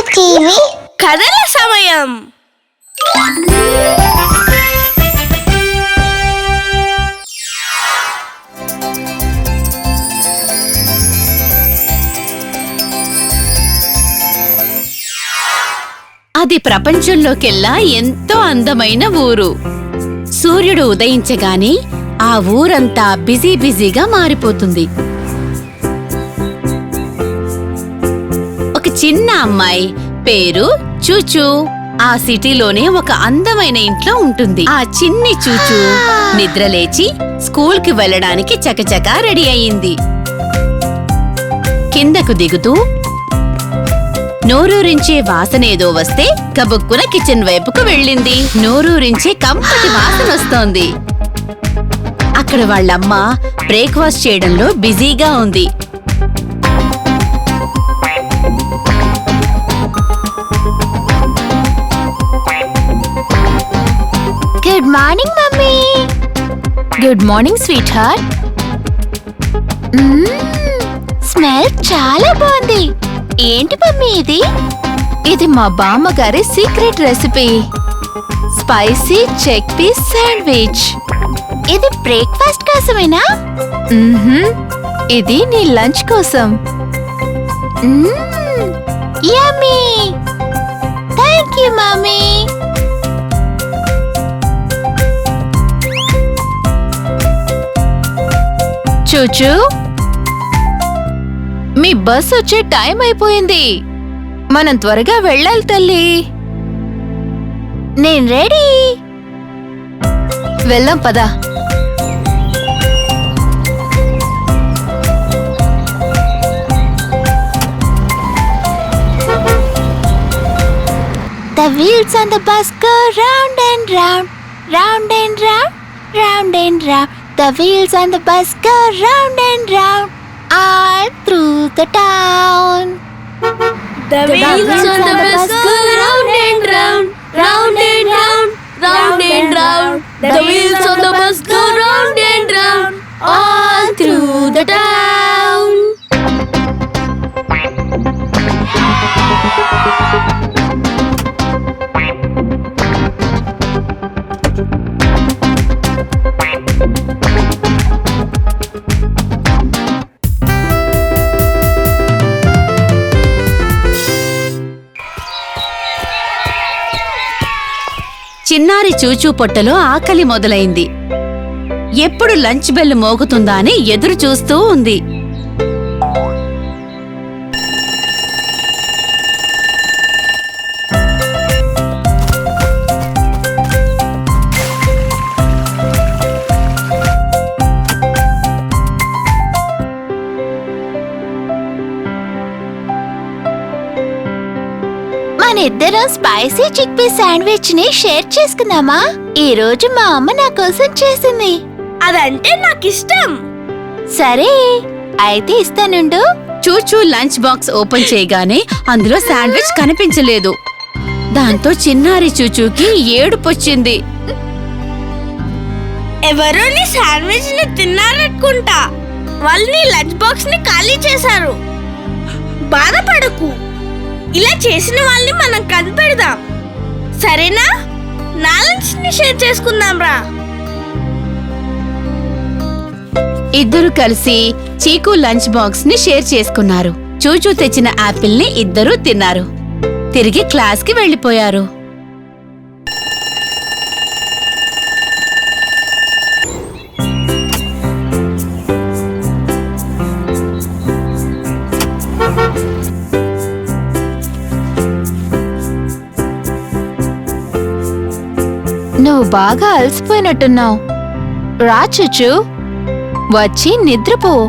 TV కథల సమయం. అది ప్రపంచంలోకెల్లా ఎంతో అందమైన ఊరు. సూర్యుడు ఉదయించగానే ఆ ఊరంతా బిజీ బిజీగా మారిపోతుంది. ఒక చిన్న అమ్మాయి. పేరు చూచూ. ఆ సిటీలోనే ఒక అందమైన ఇంట్లో ఉంటుంది. ఆ చిన్ని చూచూ నిద్రలేచి స్కూల్కి వెళ్ళడానికి చకచకా రెడీ అయింది. కిందకు దిగుతూ నోరూరించే వాసనేదో వస్తే కబుక్కున కిచెన్ వైపుకు వెళ్ళింది. నోరూరించే కంపటి వాసన వస్తోంది. అక్కడ వాళ్ళమ్మ బ్రేక్ఫాస్ట్ చేయడంలో బిజీగా ఉంది. Good morning mummy. Good morning sweetheart smell చాలా బాగుంది. ఏంటి మమ్మీ ఇది? ఇది మా బామ్మగారి secret recipe. Spicy chickpea sandwich. ఇది బ్రేక్ఫాస్ట్ కోసమేనా? ఇది నీ లంచ్ కోసం. యమ్మీ. Thank you mummy. చూచు మీ బస్ వచ్చే టైం అయిపోయింది మనం త్వరగా వెళ్ళాలి తల్లి నేను రెడీ వెళ్దాం పదా The wheels on the bus go round and round, round and round, round and round. The wheels on the bus go round and round, all through the town. The wheels on the bus go round and round, round and round, round and round. The wheels on the bus go round and round, all through the town. చిన్నారి చూచూ పొట్టలో ఆకలి మొదలైంది. ఎప్పుడు lunch bell మోగుతుందా అని ఎదురు చూస్తూ ఉంది. మన ఇద్దరం స్పైసీ చిక్ పీ శాండ్విచ్ని షేర్ చేసుకుందామా ఈ రోజు మా అమ్మ నా కోసం చేసింది. అదంటే నాకు ఇష్టం సరే అయితే ఇస్తానుండు. చూచూ లంచ్ బాక్స్ ఓపెన్ చేయగానే అందులో శాండ్విచ్ కనిపించలేదు. దాంతో చిన్నారి చూచూకి ఏడుపొచ్చింది ఎవరో నీ శాండ్విచ్ని తిన్నారనుకుంటా. వాళ్ళు నీ లంచ్ బాక్స్ని ఖాళీ చేశారు. బాధపడకు. ఇలా చేసిన వాళ్ళని మనం కనిపెడదాం. సరేనా? నా లంచ్ షేర్ చేసుకుందాం రా. ఇద్దరు కలిసి చీకు లంచ్ బాక్స్ని షేర్ చేసుకున్నారు. చూచూ తెచ్చిన యాపిల్ని ఇద్దరూ తిన్నారు. తిరిగి క్లాస్కి నువ్వు బాగా అలసిపోయినట్టున్నావు. రా వచ్చి నిద్రపో.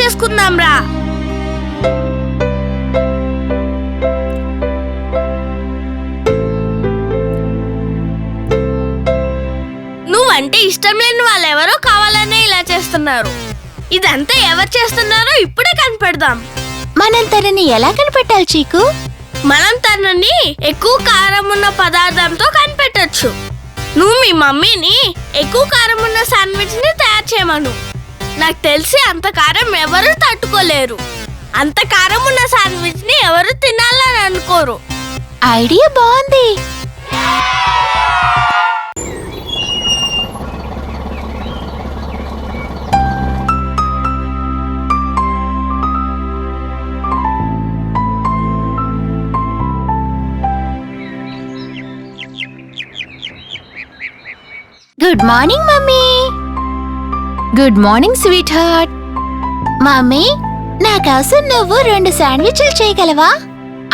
చేసుకుందాం రా. నువ్వంటే ఇష్టం లేని వాళ్ళెవరో కావాలనే ఇలా చేస్తున్నారు. ఇదంతా ఎవరు చేస్తున్నారో ఇప్పుడే కనిపెడదాం. మనం తనని ఎలా కనిపెట్టాలి చీకు? మనం తనని ఎక్కువ కారం ఉన్న పదార్థంతో కనిపెట్టొచ్చు. నువ్వు మీ మమ్మీని ఎక్కువ కారం ఉన్న శాండ్విచ్ని తయారు చేయమను. నాకు తెలిసి అంత కారం ఎవరు తట్టుకోలేరు. అంత కారం ఉన్న శాండ్విచ్ని ఎవరు తినాలని అనుకోరు. ఐడియా బాగుంది. Good morning mummy. Good morning sweetheart mummy నా కోసం నువ్వు రెండు శాండ్విచ్లు చేయగలవా?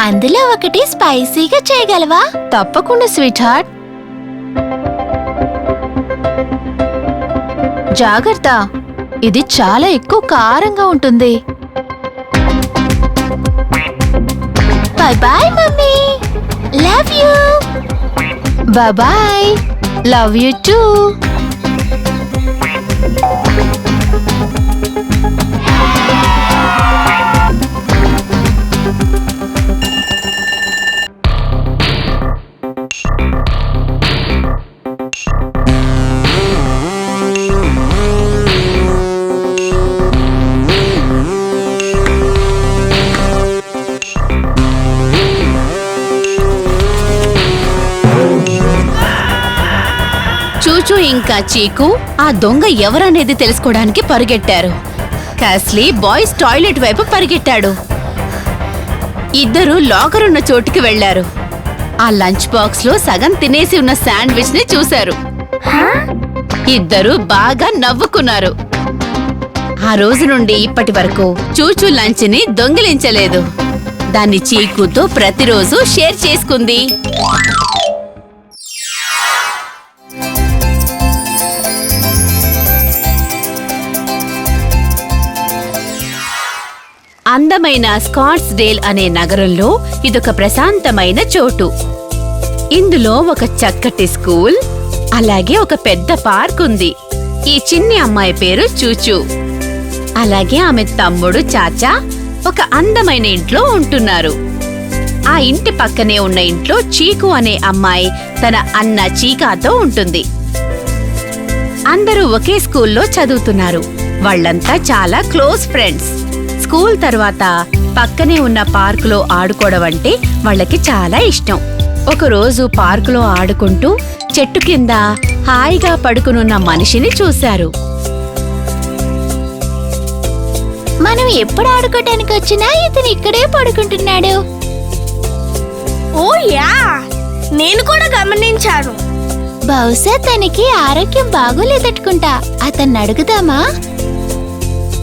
అందులో ఒకటి స్పైసీగా చేయగలవా? తప్పకుండా స్వీట్ హార్ట్ జాగ్రత్త. ఇది చాలా ఎక్కువ కారంగా ఉంటుంది. Bye bye mummy. Love you bye love you too ఇంకా చీకు ఆ దొంగ ఎవరనేది తెలుసుకోవడానికి పరుగెట్టారు. కాస్లీ బాయ్స్ టాయిలెట్ వైపు పరిగెట్టాడు. ఇద్దరు లాకర్ ఉన్న చోటుకి వెళ్ళారు ఆ లంచ్ బాక్స్లో సగం తినేసి ఉన్న శాండ్విచ్ని చూశారు. ఇద్దరు బాగా నవ్వుకున్నారు. ఆ రోజు నుండి ఇప్పటి వరకు చూచూ లంచ్ని దొంగిలించలేదు. దాన్ని చీకుతో ప్రతిరోజు షేర్ చేసుకుంది. అందమైన స్కాట్స్ డేల్ అనే నగరంలో ఇదొక ప్రశాంతమైన చోటు. ఇందులో ఒక చక్కటి స్కూల్ అలాగే ఒక పెద్ద పార్క్ ఉంది. ఈ చిన్ని అమ్మాయి పేరు చూచు. అలాగే ఆమె తమ్ముడు చాచా ఒక అందమైన ఇంట్లో ఉంటున్నారు. ఆ ఇంటి పక్కనే ఉన్న ఇంట్లో చీకు అనే అమ్మాయి తన అన్న చీకాతో ఉంటుంది. అందరూ ఒకే స్కూల్లో చదువుతున్నారు. వాళ్ళంతా చాలా క్లోజ్ ఫ్రెండ్స్. స్కూల్ తర్వాత పక్కనే ఉన్న పార్కులో ఆడుకోవడం అంటే వాళ్ళకి చాలా ఇష్టం. ఒకరోజు పార్కులో ఆడుకుంటూ చెట్టు కింద హాయిగా పడుకునున్న మనిషిని చూశారు. మనం ఎప్పుడు ఆడుకోవడానికి వచ్చినా ఇతను ఇక్కడే పడుకుంటున్నాడు. Oh yeah! నేను కూడా గమనించాను. బహుశా తనకి ఆరోగ్యం బాగోలేదట్టుకుంటా అతన్ని అడుగుదామా?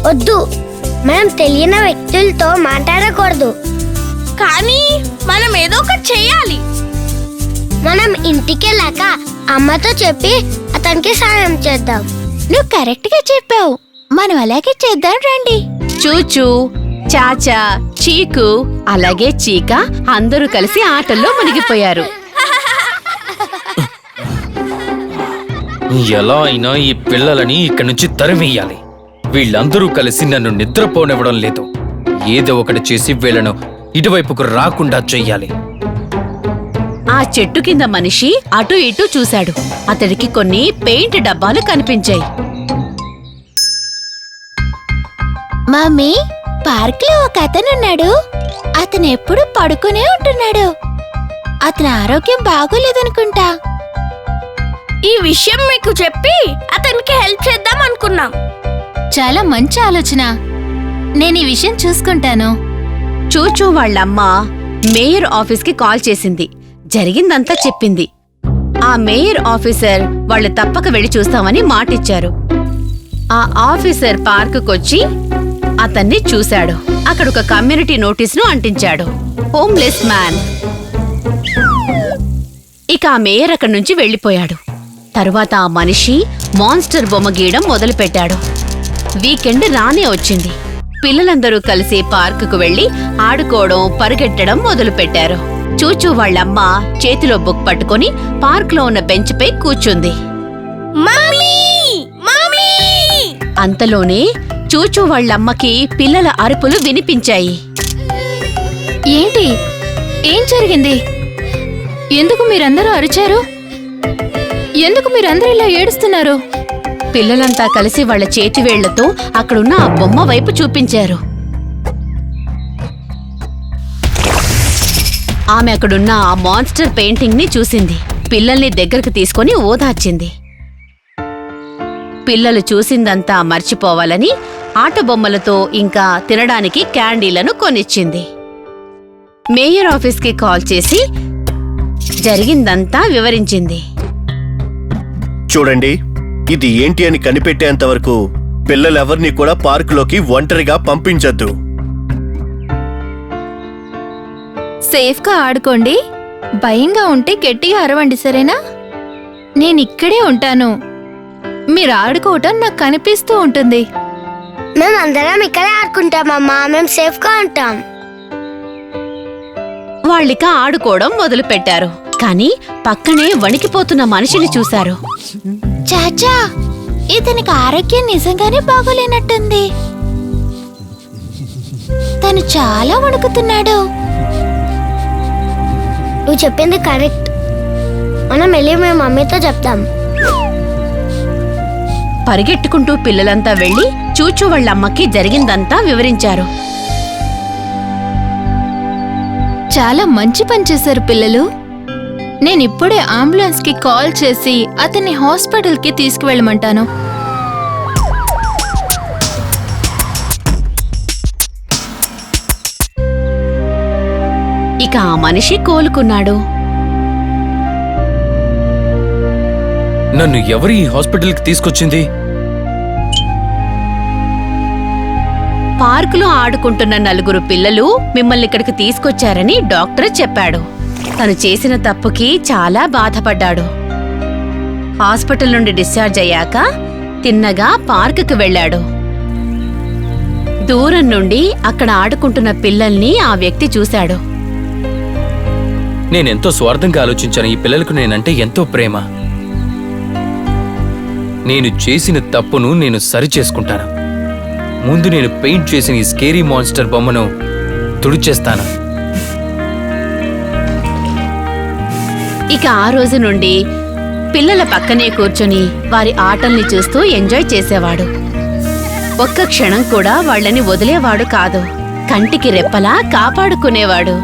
వద్దు. మనం తెలియని వ్యక్తులతో మాట్లాడకూడదు. కానీ మనం ఏదో ఒకటి చెయ్యాలి మనం ఇంటికి వెళ్ళాక అమ్మతో చెప్పి అతనికి సాయం చేద్దాం. నువ్వు కరెక్ట్గా చెప్పావు. మనం అలాగే చేద్దాం రండి. చూచూ చాచా చీకు అలాగే చీక అందరూ కలిసి ఆటల్లో మునిగిపోయారు. ఎలా అయినా ఈ పిల్లలని ఇక్కడి నుంచి తరిమేయాలి. వీళ్ళందరూ కలిసి నన్ను నిద్రపోనివ్వడం లేదు. ఏదో ఒకటి చేసి వీళ్ళను ఇటువైపుకు రాకుండా చెయ్యాలి. ఆ చెట్టు కింద మనిషి అటు ఇటు చూశాడు. అతడికి కొన్ని పెయింట్ డబ్బాలు కనిపించాయి. మమ్మీ పార్క్లో ఒక అతను ఉన్నాడు అతను ఎప్పుడు పడుకునే ఉంటున్నాడు. అతని ఆరోగ్యం బాగోలేదనుకుంటా. ఈ విషయం మీకు చెప్పి అతనికి హెల్ప్ చేద్దాం అనుకున్నాం చాలా మంచి ఆలోచన. నేను ఈ విషయం చూసుకుంటాను. చూచూ వాళ్ళమ్మ మేయర్ ఆఫీస్కి కాల్ చేసింది. జరిగిందంతా చెప్పింది. ఆ మేయర్ ఆఫీసర్ వాళ్ళు తప్పక వెళ్ళి చూస్తామని మాటిచ్చారు. ఆ ఆఫీసర్ పార్కుకొచ్చి అతన్ని చూశాడు. అక్కడ ఒక కమ్యూనిటీ నోటీస్ను అంటించాడు. Homeless man. ఇక ఆ మేయర్ అక్కడి నుంచి వెళ్ళిపోయాడు. తరువాత ఆ మనిషి మాన్స్టర్ బొమ్మ గీయడం మొదలుపెట్టాడు. వీకెండ్ రానే వచ్చింది. పిల్లలందరూ కలిసి పార్కుకు వెళ్ళి ఆడుకోవడం పరిగెట్టడం మొదలుపెట్టారు. చూచూ వాళ్ళమ్మ చేతిలో బుక్ పట్టుకొని పార్కులో ఉన్న బెంచ్పై కూర్చుంది. అంతలోనే చూచూ వాళ్ళమ్మకి పిల్లల అరుపులు వినిపించాయి. ఏంటి? ఏం జరిగింది? ఎందుకు మీరందరూ అరిచారు? ఎందుకు మీరందరూ ఇలా ఏడుస్తున్నారు? పిల్లలంతా కలిసి వాళ్ళ చేతివేళ్ళతో అక్కడున్న ఆ బొమ్మ వైపు చూపించారు. ఆమె అక్కడున్న ఆ మాన్స్టర్ పెయింటింగ్ని చూసింది. పిల్లల్ని దగ్గరకు తీసుకొని ఓదార్చింది. పిల్లలు చూసిందంతా మర్చిపోవాలని ఆట బొమ్మలతో ఇంకా తినడానికి క్యాండీలను కొనిచ్చింది. మేయర్ ఆఫీస్కి కాల్ చేసి జరిగిందంతా వివరించింది. చూడండి ఇది ఏంటి అని కనిపెట్టేంత వరకు పిల్లలెవర్ని కూడా పార్కులోకి ఒంటరిగా పంపించొద్దు. సేఫ్గా ఆడుకోండి. భయంగా ఉంటే గట్టిగా అరవండి సరేనా? నేను ఇక్కడే ఉంటాను. మీరు ఆడుకోవటం నాకు కనిపిస్తూ ఉంటుంది. మేము అందరం ఇక్కడే ఆడుకుంటామమ్మా మేము సేఫ్గా ఉంటాం. వాళ్ళిక ఆడుకోవడం మొదలుపెట్టారు. కానీ పక్కనే వణికిపోతున్న మనిషిని చూశారు. చాచా ఇతనికి ఆరోగ్యం నిజంగానే బాగోలేనట్టుంది. తను చాలా వణుకుతున్నాడు. నువ్వు చెప్పింది కరెక్ట్. మనం వెళ్ళి మేము మమ్మీతో చెప్తాం. పరిగెట్టుకుంటూ పిల్లలంతా వెళ్ళి చూచూ వాళ్ళమ్మకి జరిగిందంతా వివరించారు. చాలా మంచి పని చేశారు పిల్లలు. నేను ఇప్పుడే అంబులెన్స్కి కాల్ చేసి అతన్ని హాస్పిటల్కి తీసుకువెళ్ళమంటాను. ఇక ఆ మనిషి కోలుకున్నాడు. నన్ను ఎవరు ఈ హాస్పిటల్కి తీసుకొచ్చింది? పార్కులో ఆడుకుంటున్న నలుగురు పిల్లలు మిమ్మల్ని ఇక్కడికి తీసుకొచ్చారని డాక్టర్ చెప్పాడు. తను చేసిన తప్పుకి చాలా బాధపడ్డాడు. హాస్పిటల్ నుండి డిశ్చార్జ్ అయ్యాక తిన్నగా పార్కుకు వెళ్ళాడు. దూరం నుండి అక్కడ ఆడుకుంటున్న పిల్లల్ని ఆ వ్యక్తి చూశాడు. నేనెంతో స్వార్థంగా ఆలోచించాను. ఈ పిల్లలకు నేనంటే ఎంతో ప్రేమ. నేను చేసిన తప్పును నేను సరి చేసుకుంటాను ముందు నేను పెయింట్ చేసిన ఈ స్కేరీ మాన్స్టర్ బొమ్మను తుడిచేస్తాను. ఇక ఆ రోజు నుండి పిల్లల పక్కనే కూర్చొని వారి ఆటల్ని చూస్తూ ఎంజాయ్ చేసేవాడు. ఒక్క క్షణం కూడా వాళ్ళని వదిలేవాడు కాదు. కంటికి రెప్పలా కాపాడుకునేవాడు.